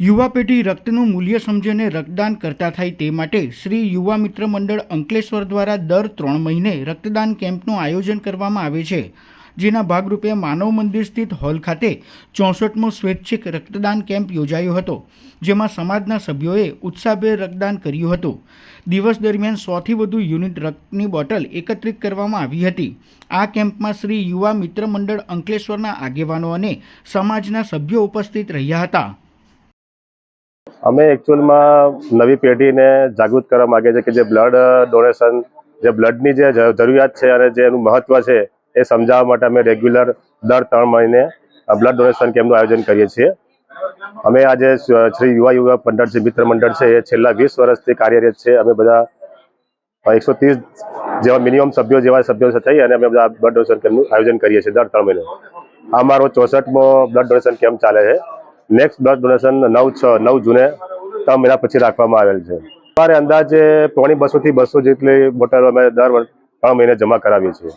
યુવા પેઢી રક્તનું મૂલ્ય સમજીને રક્તદાન કરતા થાય તે માટે શ્રી યુવા મિત્ર મંડળ અંકલેશ્વર દ્વારા દર ત્રણ મહિને રક્તદાન કેમ્પનું આયોજન કરવામાં આવે છે. જેના ભાગરૂપે માનવ મંદિર સ્થિત હોલ ખાતે ચોસઠમો સ્વૈચ્છિક રક્તદાન કેમ્પ યોજાયો હતો, જેમાં સમાજના સભ્યોએ ઉત્સાહભેર રક્તદાન કર્યું હતું. દિવસ દરમિયાન સોથી વધુ યુનિટ રક્તની બોટલ એકત્રિત કરવામાં આવી હતી. આ કેમ્પમાં શ્રી યુવા મિત્ર મંડળ અંકલેશ્વરના આગેવાનો અને સમાજના સભ્યો ઉપસ્થિત રહ્યા હતા. અમે એકચ્યુઅલમાં નવી પેઢીને જાગૃત કરવા માગીએ છીએ કે જે બ્લડ ડોનેશન જે બ્લડની જે જરૂરિયાત છે અને જે એનું મહત્વ છે એ સમજાવવા માટે અમે રેગ્યુલર દર ત્રણ મહિને બ્લડ ડોનેશન કેમ્પનું આયોજન કરીએ છીએ. અમે આજે શ્રી યુવા યુવા મંડળ છે, મિત્ર મંડળ છે, એ છેલ્લા વીસ વર્ષથી કાર્યરત છે. અમે બધા એકસો ત્રીસ જેવા મિનિમમ સભ્યો જેવા સભ્યો થઈ અને અમે બધા બ્લડ ડોનેશન કેમ્પનું આયોજન કરીએ છીએ દર ત્રણ મહિને. આ અમારો ચોસઠમો બ્લડ ડોનેશન કેમ્પ ચાલે છે. નેક્સ્ટ બ્લડ ડોનેશન નવ છ, નવ જૂને ત્રણ મહિના પછી રાખવામાં આવેલ છે. અમારે અંદાજે પોણી બસોથી બસો જેટલી બોટલ અમે દર ત્રણ મહિને જમા કરાવીએ છીએ.